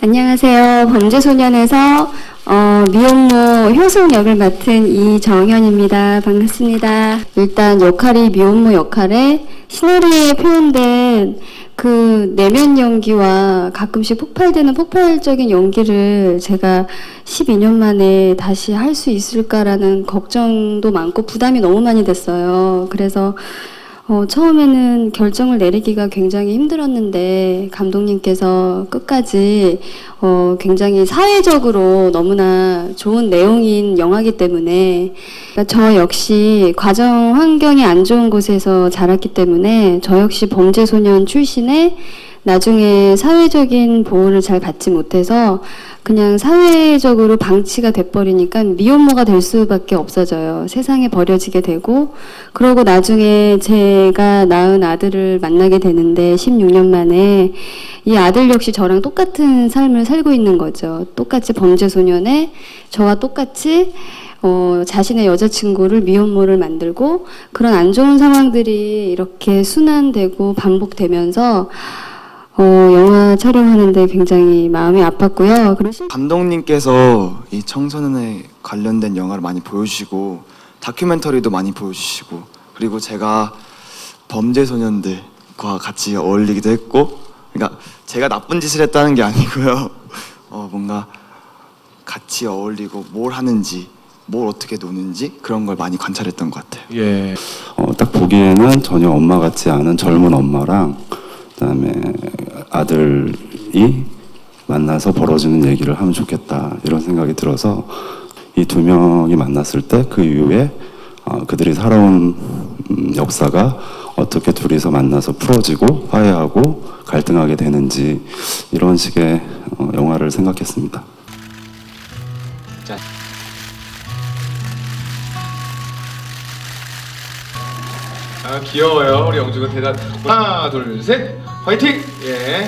안녕하세요. 범죄소년에서 어, 미혼모 효성 역을 맡은 이정현입니다. 반갑습니다. 일단 역할이 미혼모 역할에 시나리오에 표현된 그 내면 연기와 가끔씩 폭발되는 폭발적인 연기를 제가 12년 만에 다시 할 수 있을까라는 걱정도 많고 부담이 너무 많이 됐어요. 그래서 어, 처음에는 결정을 내리기가 굉장히 힘들었는데 감독님께서 끝까지 어, 굉장히 사회적으로 너무나 좋은 내용인 영화이기 때문에 그러니까 저 역시 과정 환경이 안 좋은 곳에서 자랐기 때문에 저 역시 범죄 소년 출신에 나중에 사회적인 보호를 잘 받지 못해서 그냥 사회적으로 방치가 돼버리니까 미혼모가 될 수밖에 없어져요. 세상에 버려지게 되고, 그러고 나중에 제가 낳은 아들을 만나게 되는데 16년 만에 이 아들 역시 저랑 똑같은 삶을 살고 있는 거죠. 똑같이 범죄 소년에 저와 똑같이 어, 자신의 여자친구를 미혼모를 만들고 그런 안 좋은 상황들이 이렇게 순환되고 반복되면서 어, 영화 촬영하는데 굉장히 마음이 아팠고요. 그리고 실- 감독님께서 이 청소년에 관련된 영화를 많이 보여주시고 다큐멘터리도 많이 보여주시고 그리고 제가 범죄 소년들과 같이 어울리기도 했고 그러니까 제가 나쁜 짓을 했다는 게 아니고요 어, 뭔가 같이 어울리고 뭘 하는지 뭘 어떻게 노는지 그런 걸 많이 관찰했던 것 같아요. 예. 어, 딱 보기에는 전혀 엄마 같지 않은 젊은 엄마랑 그다음에 아들이 만나서 벌어지는 얘기를 하면 좋겠다 이런 생각이 들어서 이 두 명이 만났을 때 그 이후에 어, 그들이 살아온 음, 역사가 어떻게 둘이서 만나서 풀어지고 화해하고 갈등하게 되는지 이런 식의 어, 영화를 생각했습니다. 아 귀여워요 우리 영주가 대단. 하나 둘 셋, 화이팅. 예.